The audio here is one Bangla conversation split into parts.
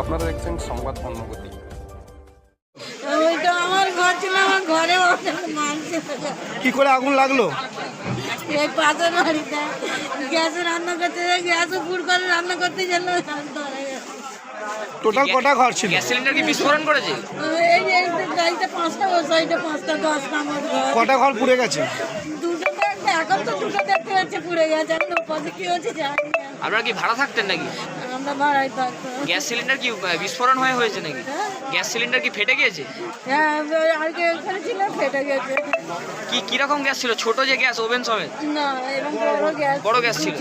আপনারা দেখছেন সংবাদ অন্নগতি। ওইটা আমার ঘর ছিল আমার ঘরে কি করে আগুন লাগল? এই পাশের বাড়িতে। গ্যাসে রান্না করতে গ্যাস করে রান্না করতে গেল টোটাল কটা ঘর ছিল? গ্যাস সিলিন্ডার কি বিস্ফোরণ করেছে? এই গাড়িতে পাঁচটা পাঁচটা দশটা আমার ঘর। কটা ঘর পুড়ে গেছে? দুটো এখন তো দুটো দেখতে পাচ্ছি পুড়ে গেছে। কি হচ্ছে জানি আপনারা কি ভাড়া থাকতেন নাকি? আমরা গ্যাস সিলিন্ডার কি বিস্ফোরণ হয়ে হয়েছে নাকি? গ্যাস সিলিন্ডার কি ফেটে গিয়েছে? হ্যাঁ আর কে ওখানে ছিল ফেটে গেছে। কি কি রকম গ্যাস ছিল? ছোট যে গ্যাস ওভেন সমেত? না এবং বড় গ্যাস বড় গ্যাস ছিল।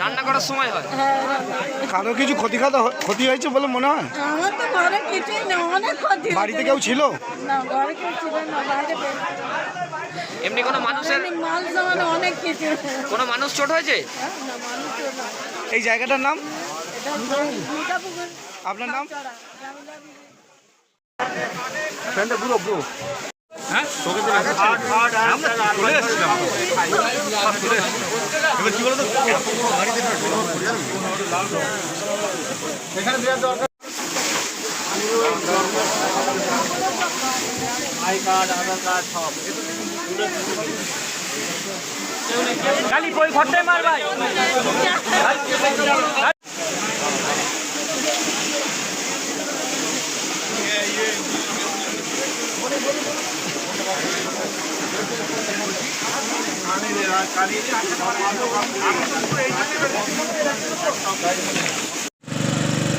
রান্না করার সময় হয়? হ্যাঁ কারও কিছু ক্ষতি ক্ষতি হয়েছে বলে মনে হয়? আমার তো ঘরে কিছুই না অনেক ক্ষতি বাড়িতে কেউ ছিল? না ঘরে কেউ ছিল না বাইরে এমনি কোনো মানুষের মাল অনেক কিছু। কোনো মানুষ চোট হয়েছে? এই জায়গাটার মানুষ আপনার নাম? চড়া। জামিলা বিবি। খালি বই ঘরটাই মার ভাই।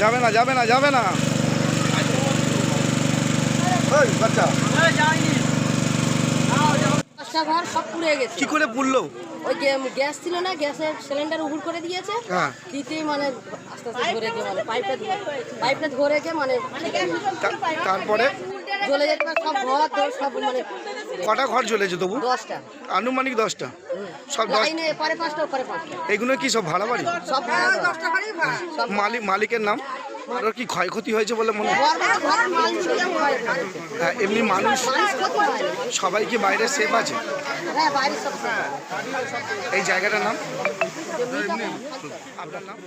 যাবে না যাবে না যাবে না। বাচ্চা। ঘর সব পুড়ে গেছে। কি করে পুড়লো? ওই গ্যা- গ্যাস ছিল না গ্যাসের সিলিন্ডার উবুর করে দিয়েছে। হ্যাঁ। দিতেই মানে আস্তে আস্তে ধরে গিয়ে মানে পাইপটা পাইপটা ধরে গিয়ে মানে তারপরে? জ্বলে যেতে সব ঘর দোর সব মানে কটা ঘর জ্বলেছে তবু? দশটা। আনুমানিক দশটা। সব লাইনে এপারে পাঁচটা ওপারে পাঁচটা। এগুলো কি সব ভাড়া বাড়ি? সব ভাড়া দশটা সব মালিক মালিকের নাম? আর কি ক্ষয়ক্ষতি হয়েছে বলে মনে হয়। হ্যাঁ, এমনি মানুষ সবাই কি বাইরে সেফ আছে? হ্যাঁ। এই জায়গাটার নাম? আপনার নাম?